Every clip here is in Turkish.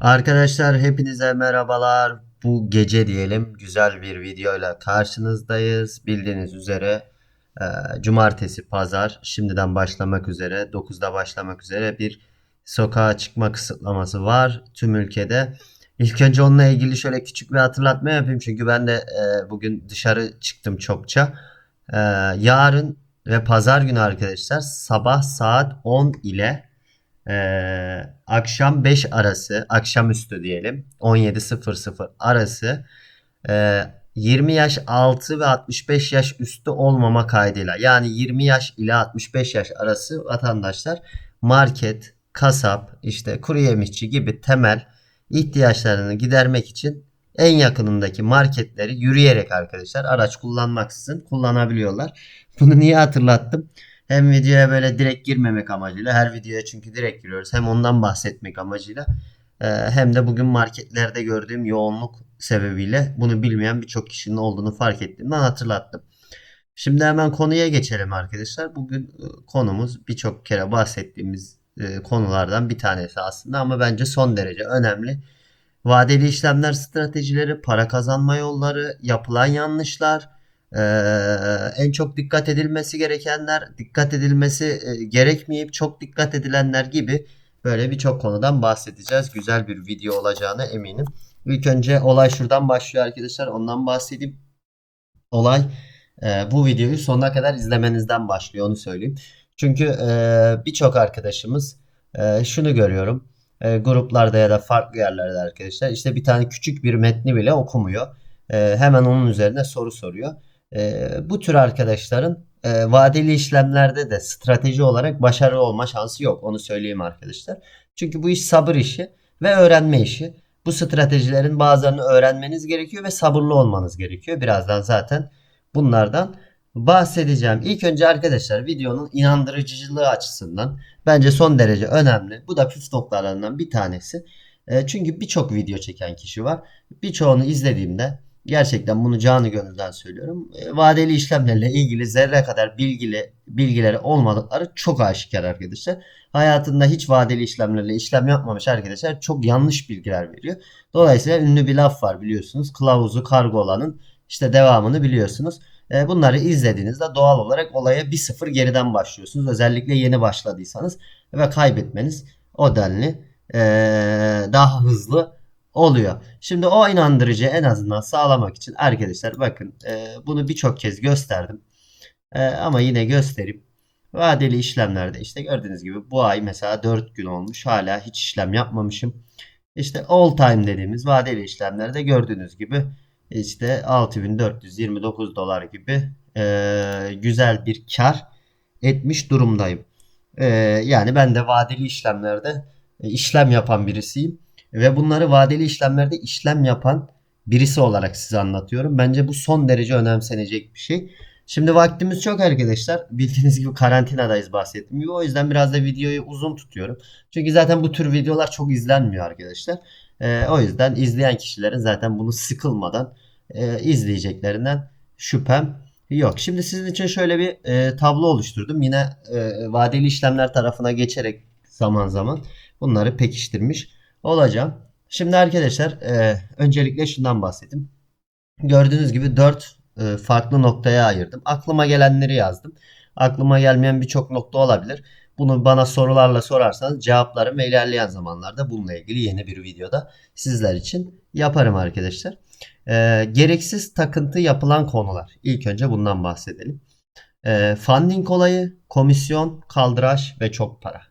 Arkadaşlar hepinize merhabalar. Bu gece diyelim güzel bir videoyla karşınızdayız. Bildiğiniz üzere e, cumartesi pazar şimdiden başlamak üzere 9'da başlamak üzere bir sokağa çıkma kısıtlaması var tüm ülkede. İlk önce onunla ilgili şöyle küçük bir hatırlatma yapayım çünkü ben de e, bugün dışarı çıktım çokça. E, yarın ve pazar günü arkadaşlar sabah saat 10 ile ee, akşam 5 arası, akşamüstü diyelim 17.00 arası e, 20 yaş altı ve 65 yaş üstü olmama kaydıyla yani 20 yaş ile 65 yaş arası vatandaşlar market, kasap, işte kuru yemişçi gibi temel ihtiyaçlarını gidermek için en yakınındaki marketleri yürüyerek arkadaşlar araç kullanmaksızın kullanabiliyorlar. Bunu niye hatırlattım? Hem videoya böyle direkt girmemek amacıyla her videoya çünkü direkt giriyoruz. Hem ondan bahsetmek amacıyla e, hem de bugün marketlerde gördüğüm yoğunluk sebebiyle bunu bilmeyen birçok kişinin olduğunu fark ettiğimden hatırlattım. Şimdi hemen konuya geçelim arkadaşlar. Bugün e, konumuz birçok kere bahsettiğimiz e, konulardan bir tanesi aslında ama bence son derece önemli. Vadeli işlemler stratejileri, para kazanma yolları, yapılan yanlışlar, ee, en çok dikkat edilmesi gerekenler, dikkat edilmesi e, gerekmeyip çok dikkat edilenler gibi böyle birçok konudan bahsedeceğiz. Güzel bir video olacağına eminim. İlk önce olay şuradan başlıyor arkadaşlar. Ondan bahsedeyim. Olay e, bu videoyu sonuna kadar izlemenizden başlıyor onu söyleyeyim. Çünkü e, birçok arkadaşımız e, şunu görüyorum. E, gruplarda ya da farklı yerlerde arkadaşlar işte bir tane küçük bir metni bile okumuyor. E, hemen onun üzerine soru soruyor. E, bu tür arkadaşların e, vadeli işlemlerde de strateji olarak başarılı olma şansı yok. Onu söyleyeyim arkadaşlar. Çünkü bu iş sabır işi ve öğrenme işi. Bu stratejilerin bazılarını öğrenmeniz gerekiyor ve sabırlı olmanız gerekiyor. Birazdan zaten bunlardan bahsedeceğim. İlk önce arkadaşlar videonun inandırıcılığı açısından bence son derece önemli. Bu da püf noktalarından bir tanesi. E, çünkü birçok video çeken kişi var. Birçoğunu izlediğimde Gerçekten bunu canı gönülden söylüyorum. E, vadeli işlemlerle ilgili zerre kadar bilgili bilgileri olmadıkları çok aşikar arkadaşlar. Hayatında hiç vadeli işlemlerle işlem yapmamış arkadaşlar çok yanlış bilgiler veriyor. Dolayısıyla ünlü bir laf var biliyorsunuz. Kılavuzu kargo olanın işte devamını biliyorsunuz. E, bunları izlediğinizde doğal olarak olaya 1-0 geriden başlıyorsunuz. Özellikle yeni başladıysanız ve kaybetmeniz o denli e, daha hızlı oluyor. Şimdi o inandırıcı en azından sağlamak için arkadaşlar bakın e, bunu birçok kez gösterdim. E, ama yine göstereyim. Vadeli işlemlerde işte gördüğünüz gibi bu ay mesela 4 gün olmuş. Hala hiç işlem yapmamışım. İşte all time dediğimiz vadeli işlemlerde gördüğünüz gibi işte 6429 dolar gibi e, güzel bir kar etmiş durumdayım. E, yani ben de vadeli işlemlerde e, işlem yapan birisiyim. Ve bunları vadeli işlemlerde işlem yapan birisi olarak size anlatıyorum. Bence bu son derece önemsenecek bir şey. Şimdi vaktimiz çok arkadaşlar. Bildiğiniz gibi karantinadayız bahsettiğim gibi. O yüzden biraz da videoyu uzun tutuyorum. Çünkü zaten bu tür videolar çok izlenmiyor arkadaşlar. Ee, o yüzden izleyen kişilerin zaten bunu sıkılmadan e, izleyeceklerinden şüphem yok. Şimdi sizin için şöyle bir e, tablo oluşturdum. Yine e, vadeli işlemler tarafına geçerek zaman zaman bunları pekiştirmiş olacağım. Şimdi arkadaşlar e, öncelikle şundan bahsedeyim. Gördüğünüz gibi 4 e, farklı noktaya ayırdım. Aklıma gelenleri yazdım. Aklıma gelmeyen birçok nokta olabilir. Bunu bana sorularla sorarsanız cevaplarım ve ilerleyen zamanlarda bununla ilgili yeni bir videoda sizler için yaparım arkadaşlar. E, gereksiz takıntı yapılan konular. İlk önce bundan bahsedelim. E, funding olayı, komisyon, kaldıraç ve çok para.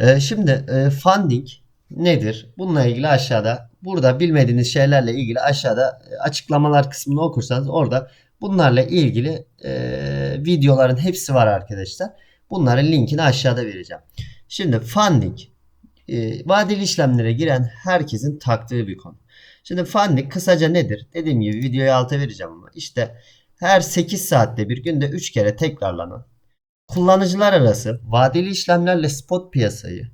E, şimdi e, funding nedir? Bununla ilgili aşağıda burada bilmediğiniz şeylerle ilgili aşağıda e, açıklamalar kısmını okursanız orada bunlarla ilgili e, videoların hepsi var arkadaşlar. Bunların linkini aşağıda vereceğim. Şimdi funding e, vadeli işlemlere giren herkesin taktığı bir konu. Şimdi funding kısaca nedir? Dediğim gibi videoyu alta vereceğim ama işte her 8 saatte bir günde 3 kere tekrarlanan kullanıcılar arası vadeli işlemlerle spot piyasayı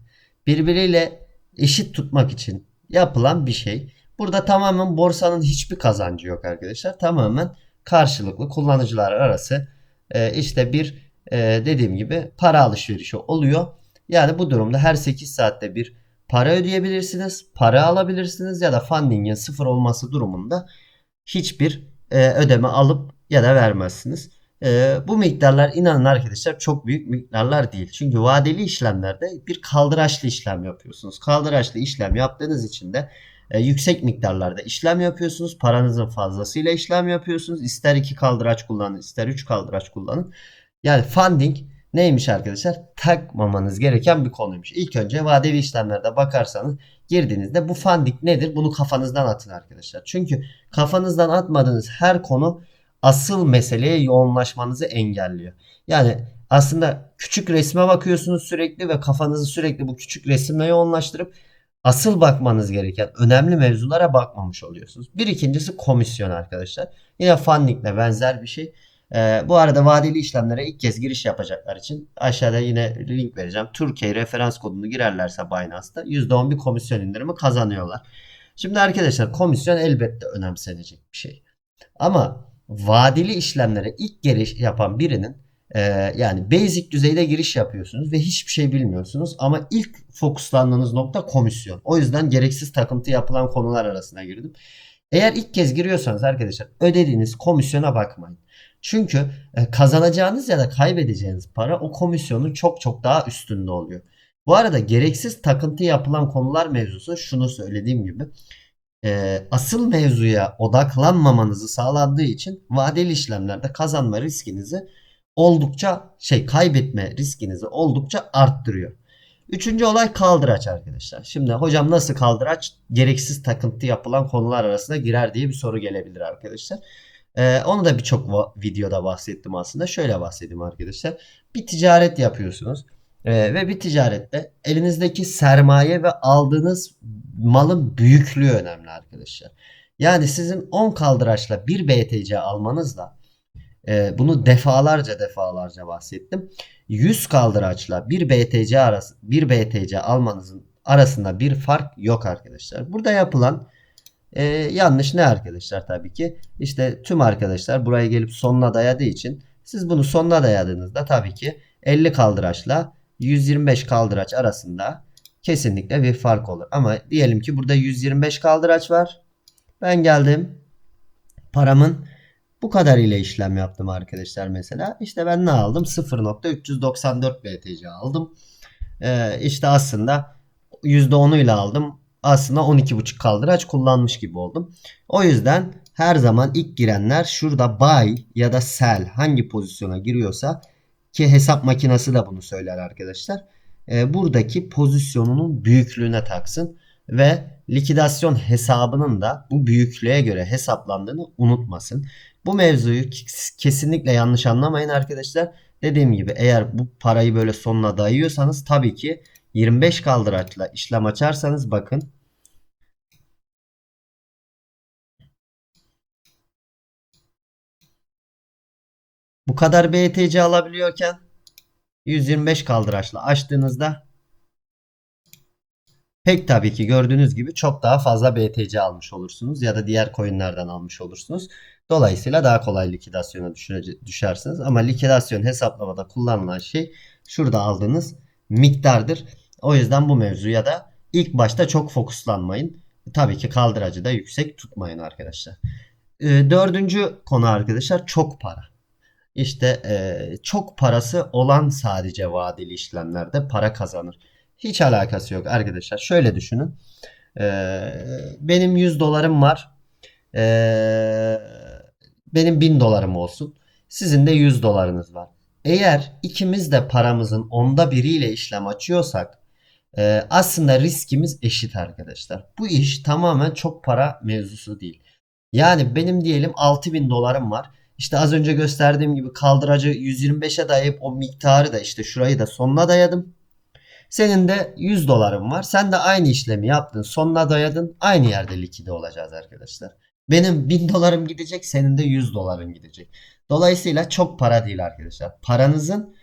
birbiriyle eşit tutmak için yapılan bir şey. Burada tamamen borsanın hiçbir kazancı yok arkadaşlar. Tamamen karşılıklı kullanıcılar arası e, işte bir e, dediğim gibi para alışverişi oluyor. Yani bu durumda her 8 saatte bir para ödeyebilirsiniz, para alabilirsiniz ya da funding'in sıfır olması durumunda hiçbir e, ödeme alıp ya da vermezsiniz. E, bu miktarlar inanın arkadaşlar çok büyük miktarlar değil. Çünkü vadeli işlemlerde bir kaldıraçlı işlem yapıyorsunuz. Kaldıraçlı işlem yaptığınız için de e, yüksek miktarlarda işlem yapıyorsunuz. Paranızın fazlasıyla işlem yapıyorsunuz. İster 2 kaldıraç kullanın, ister 3 kaldıraç kullanın. Yani funding neymiş arkadaşlar? Takmamanız gereken bir konuymuş. İlk önce vadeli işlemlerde bakarsanız girdiğinizde bu funding nedir? Bunu kafanızdan atın arkadaşlar. Çünkü kafanızdan atmadığınız her konu asıl meseleye yoğunlaşmanızı engelliyor. Yani aslında küçük resme bakıyorsunuz sürekli ve kafanızı sürekli bu küçük resimle yoğunlaştırıp asıl bakmanız gereken önemli mevzulara bakmamış oluyorsunuz. Bir ikincisi komisyon arkadaşlar. Yine fundingle benzer bir şey. Ee, bu arada vadeli işlemlere ilk kez giriş yapacaklar için aşağıda yine link vereceğim. Türkiye referans kodunu girerlerse Binance'da %10 bir komisyon indirimi kazanıyorlar. Şimdi arkadaşlar komisyon elbette önemsenecek bir şey. Ama vadeli işlemlere ilk giriş yapan birinin e, yani basic düzeyde giriş yapıyorsunuz ve hiçbir şey bilmiyorsunuz ama ilk fokuslandığınız nokta komisyon. O yüzden gereksiz takıntı yapılan konular arasına girdim. Eğer ilk kez giriyorsanız arkadaşlar ödediğiniz komisyona bakmayın. Çünkü e, kazanacağınız ya da kaybedeceğiniz para o komisyonun çok çok daha üstünde oluyor. Bu arada gereksiz takıntı yapılan konular mevzusu şunu söylediğim gibi e, asıl mevzuya odaklanmamanızı sağladığı için vadeli işlemlerde kazanma riskinizi oldukça şey kaybetme riskinizi oldukça arttırıyor. Üçüncü olay kaldıraç arkadaşlar. Şimdi hocam nasıl kaldıraç gereksiz takıntı yapılan konular arasına girer diye bir soru gelebilir arkadaşlar. Ee, onu da birçok videoda bahsettim aslında. Şöyle bahsedeyim arkadaşlar. Bir ticaret yapıyorsunuz. Ee, ve bir ticarette elinizdeki sermaye ve aldığınız malın büyüklüğü önemli arkadaşlar. Yani sizin 10 kaldıraçla bir BTC almanızla e, bunu defalarca defalarca bahsettim. 100 kaldıraçla bir BTC arası bir BTC almanızın arasında bir fark yok arkadaşlar. Burada yapılan e, yanlış ne arkadaşlar tabii ki? İşte tüm arkadaşlar buraya gelip sonuna dayadığı için siz bunu sonuna dayadığınızda tabii ki 50 kaldıraçla 125 kaldıraç arasında kesinlikle bir fark olur. Ama diyelim ki burada 125 kaldıraç var. Ben geldim paramın bu kadar ile işlem yaptım arkadaşlar mesela. İşte ben ne aldım? 0.394 BTC aldım. Ee, işte aslında %10'u ile aldım. Aslında 12.5 kaldıraç kullanmış gibi oldum. O yüzden her zaman ilk girenler şurada buy ya da sell hangi pozisyona giriyorsa ki hesap makinesi de bunu söyler arkadaşlar. Ee, buradaki pozisyonunun büyüklüğüne taksın ve likidasyon hesabının da bu büyüklüğe göre hesaplandığını unutmasın. Bu mevzuyu kesinlikle yanlış anlamayın arkadaşlar. Dediğim gibi eğer bu parayı böyle sonuna dayıyorsanız tabii ki 25 kaldıraçla işlem açarsanız bakın bu kadar BTC alabiliyorken 125 kaldıraçla açtığınızda pek tabii ki gördüğünüz gibi çok daha fazla BTC almış olursunuz ya da diğer coinlerden almış olursunuz. Dolayısıyla daha kolay likidasyona düşersiniz. Ama likidasyon hesaplamada kullanılan şey şurada aldığınız miktardır. O yüzden bu mevzuya da ilk başta çok fokuslanmayın. Tabii ki kaldıracı da yüksek tutmayın arkadaşlar. Ee, dördüncü konu arkadaşlar çok para. İşte e, çok parası olan sadece vadeli işlemlerde para kazanır. Hiç alakası yok arkadaşlar. Şöyle düşünün. Ee, benim 100 dolarım var. Ee, benim 1000 dolarım olsun. Sizin de 100 dolarınız var. Eğer ikimiz de paramızın onda biriyle işlem açıyorsak e, aslında riskimiz eşit arkadaşlar. Bu iş tamamen çok para mevzusu değil. Yani benim diyelim 6000 dolarım var. İşte az önce gösterdiğim gibi kaldıracı 125'e dayayıp o miktarı da işte şurayı da sonuna dayadım. Senin de 100 doların var. Sen de aynı işlemi yaptın. Sonuna dayadın. Aynı yerde likide olacağız arkadaşlar. Benim 1000 dolarım gidecek. Senin de 100 doların gidecek. Dolayısıyla çok para değil arkadaşlar. Paranızın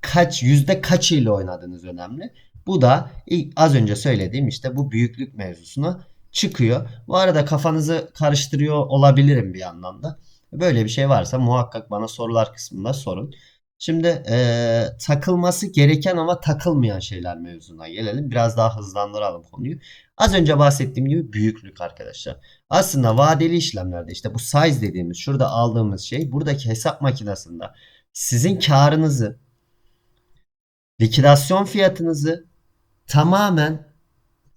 kaç yüzde kaç ile oynadığınız önemli. Bu da az önce söylediğim işte bu büyüklük mevzusuna çıkıyor. Bu arada kafanızı karıştırıyor olabilirim bir yandan da. Böyle bir şey varsa muhakkak bana sorular kısmında sorun. Şimdi eee, takılması gereken ama takılmayan şeyler mevzuna gelelim. Biraz daha hızlandıralım konuyu. Az önce bahsettiğim gibi büyüklük arkadaşlar. Aslında vadeli işlemlerde işte bu size dediğimiz şurada aldığımız şey buradaki hesap makinesinde sizin karınızı, likidasyon fiyatınızı tamamen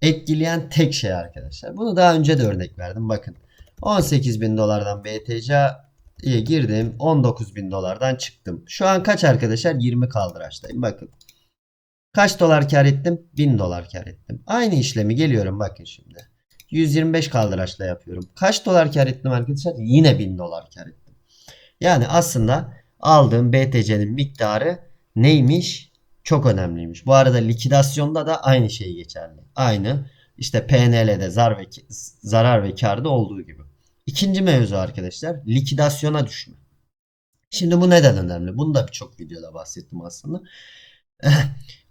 etkileyen tek şey arkadaşlar. Bunu daha önce de örnek verdim. Bakın 18 bin dolardan BTC'ye girdim. 19 bin dolardan çıktım. Şu an kaç arkadaşlar? 20 kaldıraçtayım. Bakın. Kaç dolar kar ettim? 1000 dolar kar ettim. Aynı işlemi geliyorum bakın şimdi. 125 kaldıraçla yapıyorum. Kaç dolar kar ettim arkadaşlar? Yine 1000 dolar kar ettim. Yani aslında aldığım BTC'nin miktarı neymiş? Çok önemliymiş. Bu arada likidasyonda da aynı şey geçerli. Aynı işte PNL'de zar ve zarar ve karda olduğu gibi. İkinci mevzu arkadaşlar likidasyona düşme. Şimdi bu neden önemli? Bunu da birçok videoda bahsettim aslında.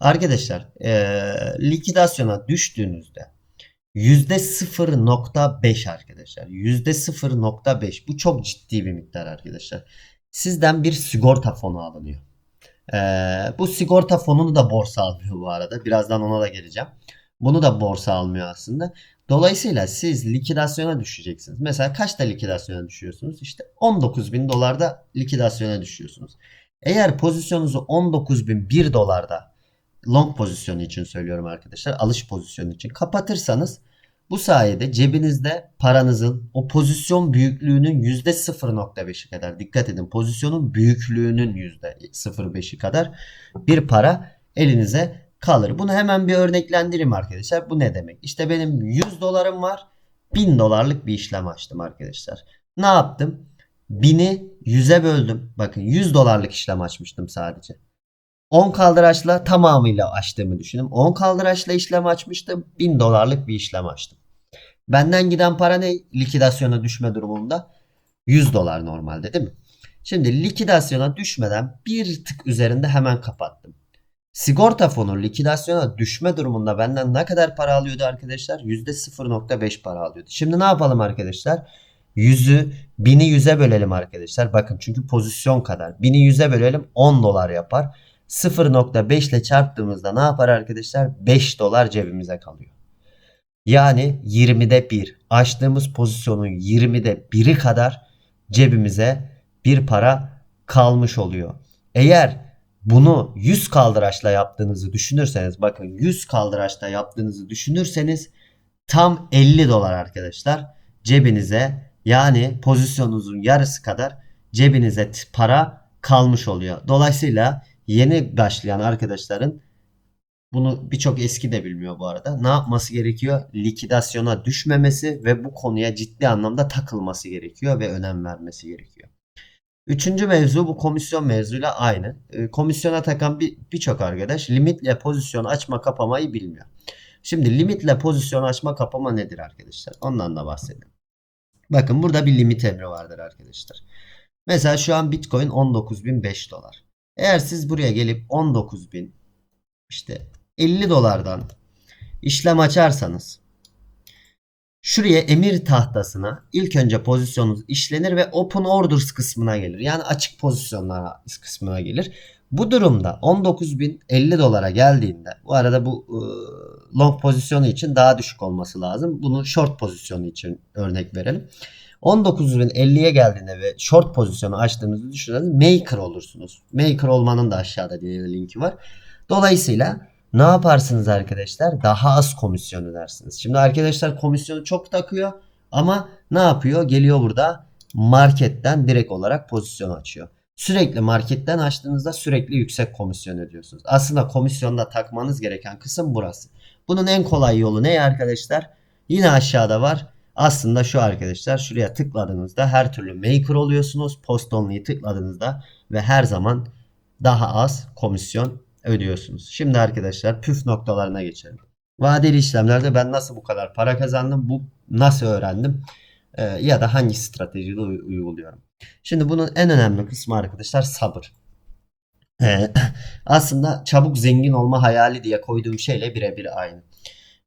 arkadaşlar e, likidasyona düştüğünüzde %0.5 arkadaşlar. %0.5 bu çok ciddi bir miktar arkadaşlar. Sizden bir sigorta fonu alınıyor. Ee, bu sigorta fonunu da borsa almıyor bu arada. Birazdan ona da geleceğim. Bunu da borsa almıyor aslında. Dolayısıyla siz likidasyona düşeceksiniz. Mesela kaçta likidasyona düşüyorsunuz? İşte 19 bin dolarda likidasyona düşüyorsunuz. Eğer pozisyonunuzu 19 bin 1 dolarda long pozisyonu için söylüyorum arkadaşlar. Alış pozisyonu için kapatırsanız bu sayede cebinizde paranızın o pozisyon büyüklüğünün %0.5'i kadar dikkat edin pozisyonun büyüklüğünün %0.5'i kadar bir para elinize kalır. Bunu hemen bir örneklendireyim arkadaşlar. Bu ne demek? İşte benim 100 dolarım var. 1000 dolarlık bir işlem açtım arkadaşlar. Ne yaptım? 1000'i 100'e böldüm. Bakın 100 dolarlık işlem açmıştım sadece. 10 kaldıraçla tamamıyla açtığımı düşünün. 10 kaldıraçla işlem açmıştım. 1000 dolarlık bir işlem açtım. Benden giden para ne? Likidasyona düşme durumunda 100 dolar normalde değil mi? Şimdi likidasyona düşmeden bir tık üzerinde hemen kapattım. Sigorta fonu likidasyona düşme durumunda benden ne kadar para alıyordu arkadaşlar? %0.5 para alıyordu. Şimdi ne yapalım arkadaşlar? 100'ü 1000'i 100'e bölelim arkadaşlar. Bakın çünkü pozisyon kadar. 1000'i 100'e bölelim 10 dolar yapar. 0.5 ile çarptığımızda ne yapar arkadaşlar? 5 dolar cebimize kalıyor. Yani 20'de 1. Açtığımız pozisyonun 20'de 1'i kadar cebimize bir para kalmış oluyor. Eğer bunu 100 kaldıraçla yaptığınızı düşünürseniz bakın 100 kaldıraçla yaptığınızı düşünürseniz tam 50 dolar arkadaşlar cebinize yani pozisyonunuzun yarısı kadar cebinize para kalmış oluyor. Dolayısıyla yeni başlayan arkadaşların bunu birçok eski de bilmiyor bu arada. Ne yapması gerekiyor? Likidasyona düşmemesi ve bu konuya ciddi anlamda takılması gerekiyor ve önem vermesi gerekiyor. Üçüncü mevzu bu komisyon mevzuyla aynı. E, komisyona takan birçok bir arkadaş limitle pozisyon açma kapamayı bilmiyor. Şimdi limitle pozisyon açma kapama nedir arkadaşlar? Ondan da bahsedelim. Bakın burada bir limit emri vardır arkadaşlar. Mesela şu an Bitcoin 19.005 dolar. Eğer siz buraya gelip 19.000 işte 50 dolardan işlem açarsanız şuraya emir tahtasına ilk önce pozisyonunuz işlenir ve open orders kısmına gelir. Yani açık pozisyonlar kısmına gelir. Bu durumda 19.050 dolara geldiğinde bu arada bu long pozisyonu için daha düşük olması lazım. Bunu short pozisyonu için örnek verelim. 19.050'ye geldiğinde ve short pozisyonu açtığınızı düşünün maker olursunuz. Maker olmanın da aşağıda diye linki var. Dolayısıyla ne yaparsınız arkadaşlar? Daha az komisyon ödersiniz. Şimdi arkadaşlar komisyonu çok takıyor ama ne yapıyor? Geliyor burada marketten direkt olarak pozisyon açıyor. Sürekli marketten açtığınızda sürekli yüksek komisyon ödüyorsunuz. Aslında komisyonda takmanız gereken kısım burası. Bunun en kolay yolu ne arkadaşlar? Yine aşağıda var. Aslında şu arkadaşlar şuraya tıkladığınızda her türlü maker oluyorsunuz. Post only'yi tıkladığınızda ve her zaman daha az komisyon ödüyorsunuz. Şimdi arkadaşlar püf noktalarına geçelim. Vadeli işlemlerde ben nasıl bu kadar para kazandım? Bu nasıl öğrendim? Ee, ya da hangi stratejiyi uyguluyorum? Şimdi bunun en önemli kısmı arkadaşlar sabır. Ee, aslında çabuk zengin olma hayali diye koyduğum şeyle birebir aynı.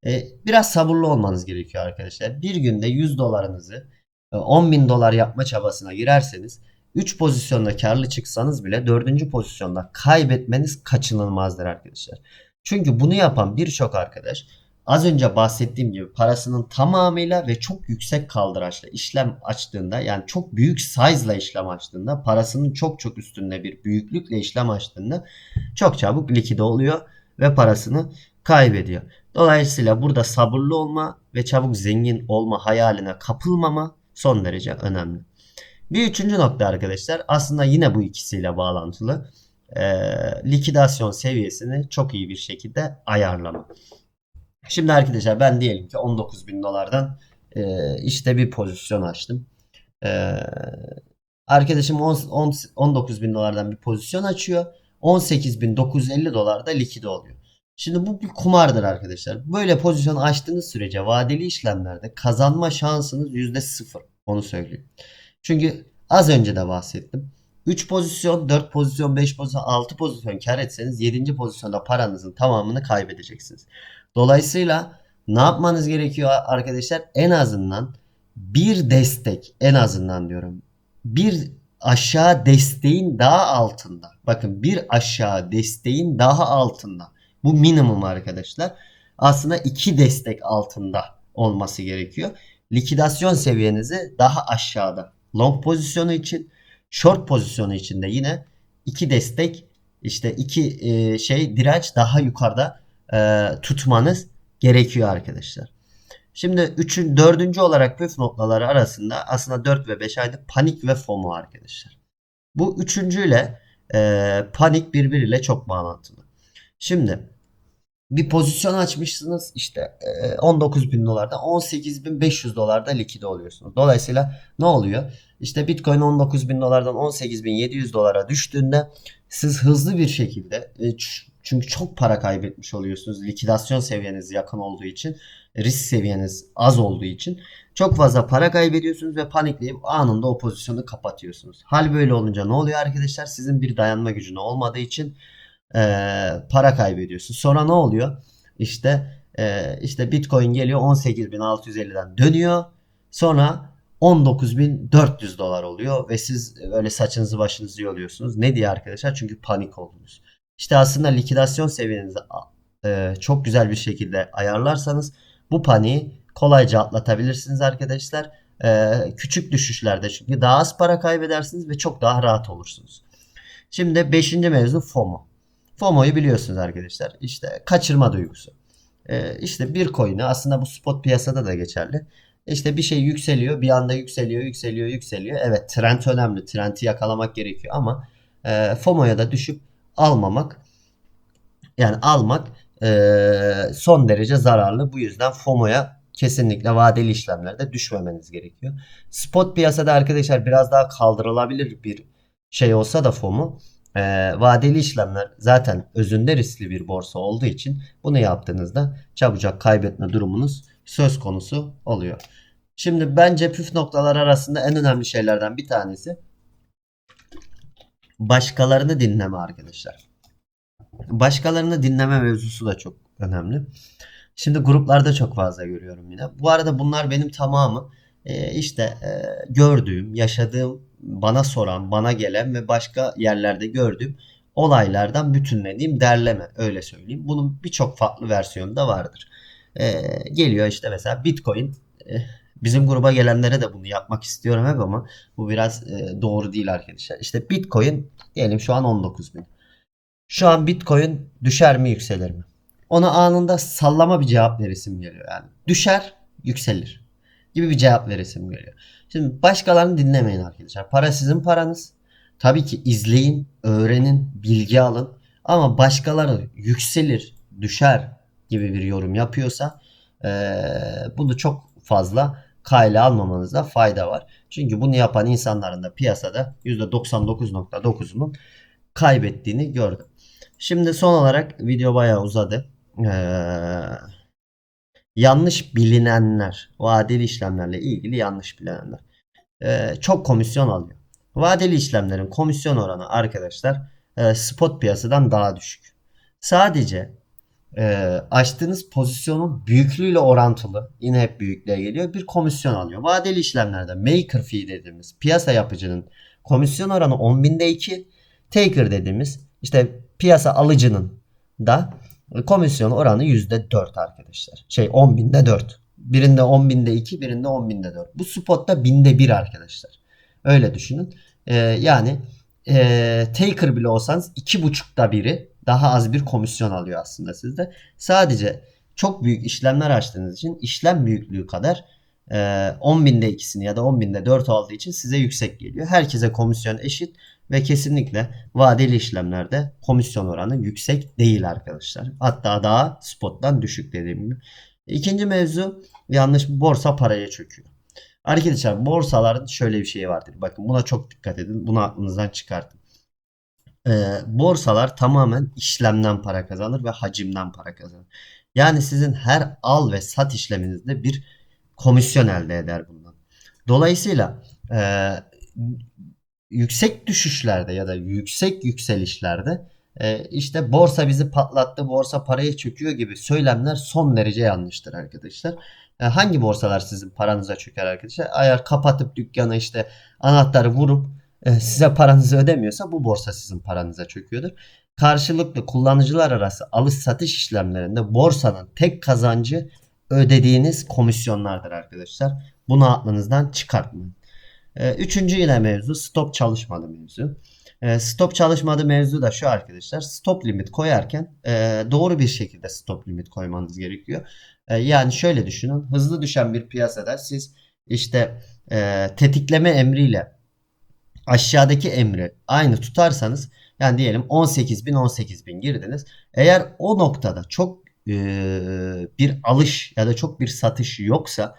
Ee, biraz sabırlı olmanız gerekiyor arkadaşlar. Bir günde 100 dolarınızı 10 e, bin dolar yapma çabasına girerseniz 3 pozisyonda karlı çıksanız bile 4. pozisyonda kaybetmeniz kaçınılmazdır arkadaşlar. Çünkü bunu yapan birçok arkadaş az önce bahsettiğim gibi parasının tamamıyla ve çok yüksek kaldıraçla işlem açtığında yani çok büyük size'la işlem açtığında parasının çok çok üstünde bir büyüklükle işlem açtığında çok çabuk likide oluyor ve parasını kaybediyor. Dolayısıyla burada sabırlı olma ve çabuk zengin olma hayaline kapılmama son derece önemli. Bir üçüncü nokta arkadaşlar aslında yine bu ikisiyle bağlantılı. Ee, likidasyon seviyesini çok iyi bir şekilde ayarlama. Şimdi arkadaşlar ben diyelim ki 19 bin dolardan e, işte bir pozisyon açtım. E, arkadaşım 10, 10, 19 bin dolardan bir pozisyon açıyor. 18.950 dolarda likide oluyor. Şimdi bu bir kumardır arkadaşlar. Böyle pozisyon açtığınız sürece vadeli işlemlerde kazanma şansınız %0. Onu söyleyeyim. Çünkü az önce de bahsettim. 3 pozisyon, 4 pozisyon, 5 pozisyon, 6 pozisyon kar etseniz 7. pozisyonda paranızın tamamını kaybedeceksiniz. Dolayısıyla ne yapmanız gerekiyor arkadaşlar? En azından bir destek en azından diyorum. Bir aşağı desteğin daha altında. Bakın bir aşağı desteğin daha altında. Bu minimum arkadaşlar. Aslında iki destek altında olması gerekiyor. Likidasyon seviyenizi daha aşağıda. Long pozisyonu için, short pozisyonu için de yine iki destek işte iki e, şey direnç daha yukarıda e, tutmanız gerekiyor arkadaşlar. Şimdi üçün, dördüncü olarak püf noktaları arasında aslında 4 ve 5 ayda panik ve FOMO arkadaşlar. Bu üçüncüyle e, panik birbiriyle çok bağlantılı. Şimdi bir pozisyon açmışsınız işte e, 19 bin dolarda 18 bin 500 dolarda likide oluyorsunuz. Dolayısıyla ne oluyor? İşte Bitcoin 19 bin dolardan 18 bin 700 dolara düştüğünde siz hızlı bir şekilde e, çünkü çok para kaybetmiş oluyorsunuz. Likidasyon seviyeniz yakın olduğu için, risk seviyeniz az olduğu için çok fazla para kaybediyorsunuz ve panikleyip anında o pozisyonu kapatıyorsunuz. Hal böyle olunca ne oluyor arkadaşlar? Sizin bir dayanma gücüne olmadığı için e, para kaybediyorsunuz. Sonra ne oluyor? İşte e, işte Bitcoin geliyor 18.650'den dönüyor. Sonra 19.400 dolar oluyor ve siz öyle saçınızı başınızı yoluyorsunuz. Ne diye arkadaşlar? Çünkü panik oldunuz. İşte aslında likidasyon seviyenizi e, çok güzel bir şekilde ayarlarsanız bu paniği kolayca atlatabilirsiniz arkadaşlar. E, küçük düşüşlerde çünkü daha az para kaybedersiniz ve çok daha rahat olursunuz. Şimdi 5. mevzu FOMO. FOMO'yu biliyorsunuz arkadaşlar. İşte kaçırma duygusu. E, işte bir coin'i aslında bu spot piyasada da geçerli. İşte bir şey yükseliyor, bir anda yükseliyor, yükseliyor, yükseliyor. Evet, trend önemli. Trendi yakalamak gerekiyor ama e, FOMO'ya da düşüp almamak yani almak e, son derece zararlı. Bu yüzden FOMO'ya kesinlikle vadeli işlemlerde düşmemeniz gerekiyor. Spot piyasada arkadaşlar biraz daha kaldırılabilir bir şey olsa da FOMO e, vadeli işlemler zaten özünde riskli bir borsa olduğu için bunu yaptığınızda çabucak kaybetme durumunuz söz konusu oluyor. Şimdi bence püf noktalar arasında en önemli şeylerden bir tanesi başkalarını dinleme arkadaşlar. Başkalarını dinleme mevzusu da çok önemli. Şimdi gruplarda çok fazla görüyorum yine. Bu arada bunlar benim tamamı e, işte e, gördüğüm, yaşadığım, bana soran, bana gelen ve başka yerlerde gördüğüm olaylardan bütünlediğim derleme öyle söyleyeyim. Bunun birçok farklı versiyonu da vardır. E, geliyor işte mesela Bitcoin e, Bizim gruba gelenlere de bunu yapmak istiyorum hep ama bu biraz e, doğru değil arkadaşlar. İşte Bitcoin diyelim şu an 19 bin. Şu an Bitcoin düşer mi yükselir mi? Ona anında sallama bir cevap veresim geliyor yani. Düşer, yükselir gibi bir cevap veresim geliyor. Şimdi başkalarını dinlemeyin arkadaşlar. Para sizin paranız. Tabii ki izleyin, öğrenin, bilgi alın. Ama başkaları yükselir, düşer gibi bir yorum yapıyorsa ee, bunu çok fazla kayla almamanızda fayda var. Çünkü bunu yapan insanların da piyasada %99.9'unun kaybettiğini gördüm. Şimdi son olarak video bayağı uzadı. Ee, yanlış bilinenler, vadeli işlemlerle ilgili yanlış bilinenler. Ee, çok komisyon alıyor. Vadeli işlemlerin komisyon oranı arkadaşlar e, spot piyasadan daha düşük. Sadece e, açtığınız pozisyonun büyüklüğüyle orantılı yine hep büyüklüğe geliyor bir komisyon alıyor. Vadeli işlemlerde maker fee dediğimiz piyasa yapıcının Komisyon oranı 10 binde 2. Taker dediğimiz işte piyasa alıcının da komisyon oranı %4 arkadaşlar. Şey 10 binde 4. Birinde 10 binde 2, birinde 10 binde 4. Bu spotta binde 1 arkadaşlar. Öyle düşünün. Ee, yani e, taker bile olsanız 2.5'da biri daha az bir komisyon alıyor aslında sizde. Sadece çok büyük işlemler açtığınız için işlem büyüklüğü kadar e, 10 binde ikisini ya da 10 binde 4 olduğu için size yüksek geliyor. Herkese komisyon eşit ve kesinlikle vadeli işlemlerde komisyon oranı yüksek değil arkadaşlar. Hatta daha spottan düşük dediğim gibi. İkinci mevzu yanlış borsa paraya çöküyor. Arkadaşlar borsaların şöyle bir şeyi vardır. Bakın buna çok dikkat edin. Bunu aklınızdan çıkartın. Ee, borsalar tamamen işlemden para kazanır ve hacimden para kazanır. Yani sizin her al ve sat işleminizde bir komisyon elde eder bundan. Dolayısıyla e, yüksek düşüşlerde ya da yüksek yükselişlerde e, işte borsa bizi patlattı, borsa parayı çöküyor gibi söylemler son derece yanlıştır arkadaşlar. E, hangi borsalar sizin paranıza çöker arkadaşlar? Eğer kapatıp dükkanı işte anahtarı vurup e, size paranızı ödemiyorsa bu borsa sizin paranıza çöküyordur. Karşılıklı kullanıcılar arası alış satış işlemlerinde borsanın tek kazancı ödediğiniz komisyonlardır arkadaşlar. Bunu aklınızdan çıkartmayın. Ee, Üçüncü yine mevzu stop çalışmadı mevzu. Ee, Stop çalışmadı mevzu da şu arkadaşlar. Stop limit koyarken e, doğru bir şekilde stop limit koymanız gerekiyor. E, Yani şöyle düşünün. Hızlı düşen bir piyasada siz işte e, tetikleme emriyle aşağıdaki emri aynı tutarsanız yani diyelim 18 bin 18 bin girdiniz. Eğer o noktada çok e, bir alış ya da çok bir satış yoksa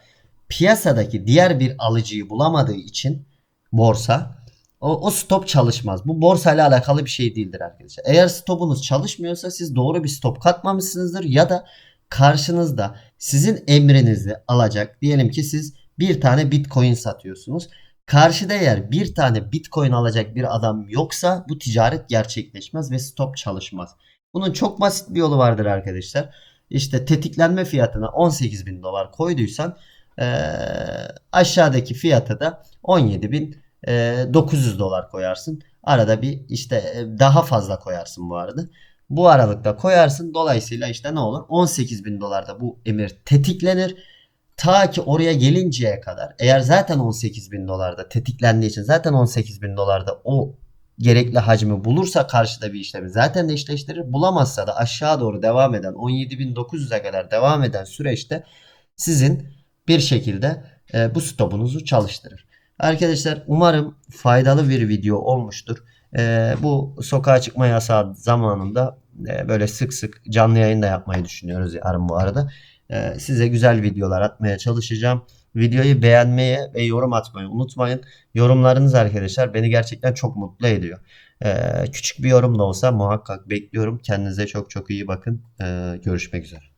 piyasadaki diğer bir alıcıyı bulamadığı için borsa o, o stop çalışmaz. Bu borsa ile alakalı bir şey değildir arkadaşlar. Eğer stopunuz çalışmıyorsa siz doğru bir stop katmamışsınızdır ya da karşınızda sizin emrinizi alacak diyelim ki siz bir tane bitcoin satıyorsunuz. Karşıda eğer bir tane bitcoin alacak bir adam yoksa bu ticaret gerçekleşmez ve stop çalışmaz. Bunun çok basit bir yolu vardır arkadaşlar. İşte tetiklenme fiyatına 18 bin dolar koyduysan ee, aşağıdaki fiyata da 17.900 dolar koyarsın. Arada bir işte e, daha fazla koyarsın bu arada. Bu aralıkta koyarsın. Dolayısıyla işte ne olur? 18.000 dolarda bu emir tetiklenir. Ta ki oraya gelinceye kadar eğer zaten 18.000 dolarda tetiklendiği için zaten 18.000 dolarda o gerekli hacmi bulursa karşıda bir işlemi zaten eşleştirir. Bulamazsa da aşağı doğru devam eden 17.900'e kadar devam eden süreçte sizin bir şekilde e, bu stopunuzu çalıştırır. Arkadaşlar umarım faydalı bir video olmuştur. E, bu sokağa çıkma yasağı zamanında e, böyle sık sık canlı yayın da yapmayı düşünüyoruz yarın bu arada. E, size güzel videolar atmaya çalışacağım. Videoyu beğenmeyi ve yorum atmayı unutmayın. Yorumlarınız arkadaşlar beni gerçekten çok mutlu ediyor. E, küçük bir yorum da olsa muhakkak bekliyorum. Kendinize çok çok iyi bakın. E, görüşmek üzere.